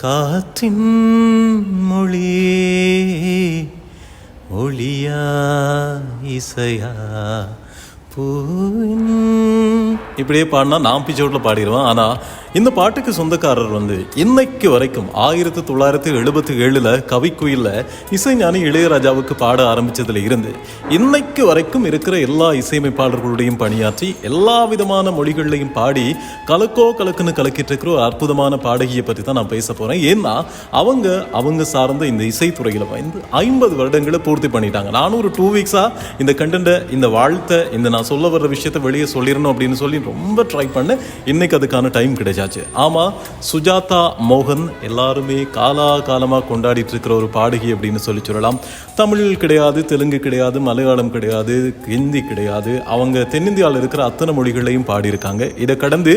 காத்தின் மொழியே ஒளியா இசையா இப்படியே பாடினா நான் பிச்சோட்டில் பாடிடுவேன். ஆனால் இந்த பாட்டுக்கு சொந்தக்காரர் வந்து இன்னைக்கு வரைக்கும் ஆயிரத்தி தொள்ளாயிரத்தி எழுபத்தி ஏழில் கவிக்குயிலில் இசைஞானி இளையராஜாவுக்கு பாட ஆரம்பிச்சதுல இருந்து இன்னைக்கு வரைக்கும் இருக்கிற எல்லா இசையமைப்பாளர்களுடையும் பணியாற்றி எல்லா விதமான மொழிகள்லையும் பாடி கலக்கோ கலக்குன்னு கலக்கிட்டு இருக்கிற ஒரு அற்புதமான பாடகியை பற்றி தான் நான் பேச போகிறேன் ஏன்னா அவங்க அவங்க சார்ந்த இந்த இசைத்துறையில் வந்து ஐம்பது வருடங்களை பூர்த்தி பண்ணிட்டாங்க. நானும் ஒரு டூ வீக்ஸாக இந்த கண்டென்ட்டை இந்த வாழ்த்தை இந்த நான் சொல்ல வர்ற விஷயத்தை வெளியே சொல்லிடணும் அப்படின்னு சொல்லி ரொம்ப ட்ரை பண்ணேன் இன்னைக்கு அதுக்கான டைம் கிடைச்சாச்சு. ஆமாம் சுஜாதா மோகன் எல்லாருமே காலா காலமாக கொண்டாடிட்டு இருக்கிற ஒரு பாடகி அப்படின்னு சொல்லி சொல்லலாம். தமிழ் கிடையாது தெலுங்கு கிடையாது மலையாளம் கிடையாது ஹிந்தி கிடையாது. அவங்க தென்னிந்தியாவில் இருக்கிற அத்தனை மொழிகளையும் பாடியிருக்காங்க. இதை கடந்து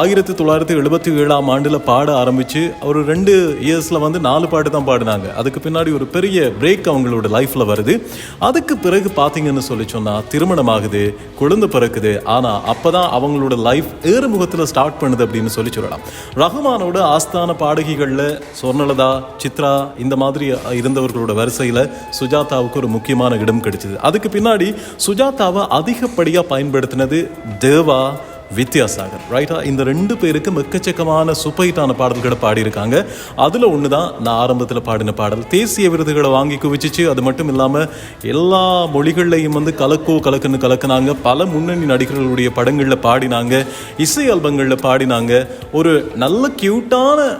ஆயிரத்தி தொள்ளாயிரத்தி எழுபத்தி ஏழாம் ஆண்டில் பாட ஆரம்பித்து ஒரு ரெண்டு இயர்ஸில் வந்து நாலு பாட்டு தான் பாடினாங்க. அதுக்கு பின்னாடி ஒரு பெரிய பிரேக் அவங்களோட லைஃப்பில் வருது. அதுக்கு பிறகு பார்த்தீங்கன்னு சொல்லி சொன்னால் திருமணம் ஆகுது குழந்தை பிறக்குது. ஆனால் அப்போ தான் அவங்களோட லைஃப் ஏறுமுகத்தில் ஸ்டார்ட் பண்ணுது அப்படின்னு சொல்லி சொல்லலாம். ரஹ்மானோட ஆஸ்தான பாடகிகளில் சொர்ணலதா சித்ரா இந்த மாதிரி இருந்தவர்களோட வரிசையில் சுஜாதாவுக்கு ஒரு முக்கியமான இடம் கிடைச்சது. அதுக்கு பின்னாடி சுஜாதாவை அதிகப்படியாக பயன்படுத்தினது தேவா வித்யாசாகர். ரைட்டா இந்த ரெண்டு பேருக்கும் எக்கச்சக்கமான சூப்பர்ஹிட்டான பாடல்களை பாடியிருக்காங்க. அதில் ஒன்று தான் நான் ஆரம்பத்தில் பாடின பாடல். தேசிய விருதுகளை வாங்கி குவிச்சிச்சு. அது மட்டும் இல்லாமல் எல்லா மொழிகள்லையும் வந்து கலக்கோ கலக்குன்னு கலக்குனாங்க. பல முன்னணி நடிகர்களுடைய படங்களில் பாடினாங்க. இசை ஆல்பங்களில் பாடினாங்க. ஒரு நல்ல க்யூட்டான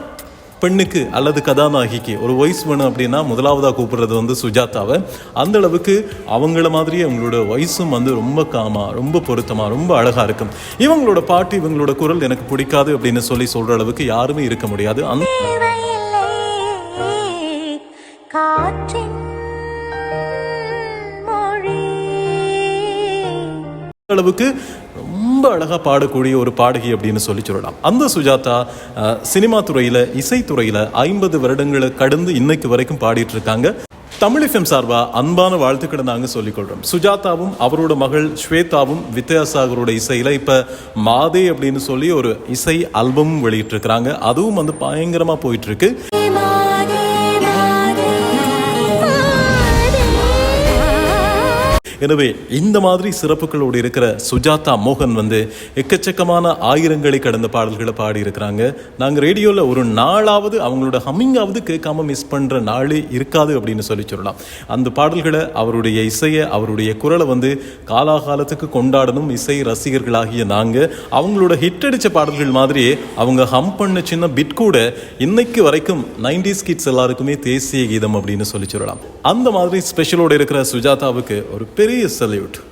பெண்ணுக்கு அல்லது கதாநாயகிக்கு. ஒரு வாய்ஸ் வேணும் அப்படின்னா முதலாவதாக கூப்பிடுறது வந்து சுஜாதாவை. அந்த அளவுக்கு அவங்கள மாதிரியே அவங்களோட வயசும் வந்து ரொம்ப காமா ரொம்ப பொருத்தமா ரொம்ப அழகா இருக்கும். இவங்களோட பாட்டு இவங்களோட குரல் எனக்கு பிடிக்காது அப்படின்னு சொல்லி சொல்ற அளவுக்கு யாருமே இருக்க முடியாது. அந்த அளவுக்கு ரொம்ப அழகா பாடக்கூடிய ஒரு பாடகி அப்படின்னு சொல்லி சொல்லலாம். அந்த சுஜாதா சினிமா துறையில இசைத்துறையில ஐம்பது வருடங்களை கடந்து இன்னைக்கு வரைக்கும் பாடிட்டு இருக்காங்க. தமிழ் எஃப்எம் சார்பா அன்பான வாழ்த்துக்களை நாங்கள் சொல்லிக்கொள்கிறோம் சுஜாதாவும் அவரோட மகள் ஸ்வேதாவும் வித்யாசாகரோட இசையில இப்ப மாதே அப்படின்னு சொல்லி ஒரு இசை அல்பமும் வெளியிட்டிருக்கிறாங்க. அதுவும் வந்து பயங்கரமா போயிட்டு எனவே இந்த மாதிரி சிறப்புகளோடு இருக்கிற சுஜாதா மோகன் வந்து எக்கச்சக்கமான ஆயிரங்களை கடந்த பாடல்களை பாடி இருக்கிறாங்க நாங்கள் ரேடியோவில் ஒரு நாளாவது அவங்களோட ஹம்மிங்காவது கேட்காம மிஸ் பண்ணுற நாளே இருக்காது அப்படின்னு சொல்லி சொல்லலாம். அந்த பாடல்களை அவருடைய இசையை அவருடைய குரலை வந்து காலாகாலத்துக்கு கொண்டாடணும் இசை ரசிகர்களாகிய நாங்கள் அவங்களோட ஹிட் அடித்த பாடல்கள் மாதிரியே அவங்க ஹம் பண்ண சின்ன பிட் கூட இன்னைக்கு வரைக்கும் நைன்டிஸ் கிட்ஸ் எல்லாருக்குமே தேசிய கீதம் அப்படின்னு சொல்லி சொல்லலாம். அந்த மாதிரி ஸ்பெஷலோடு இருக்கிற சுஜாதாவுக்கு ஒரு பெரிய very salute.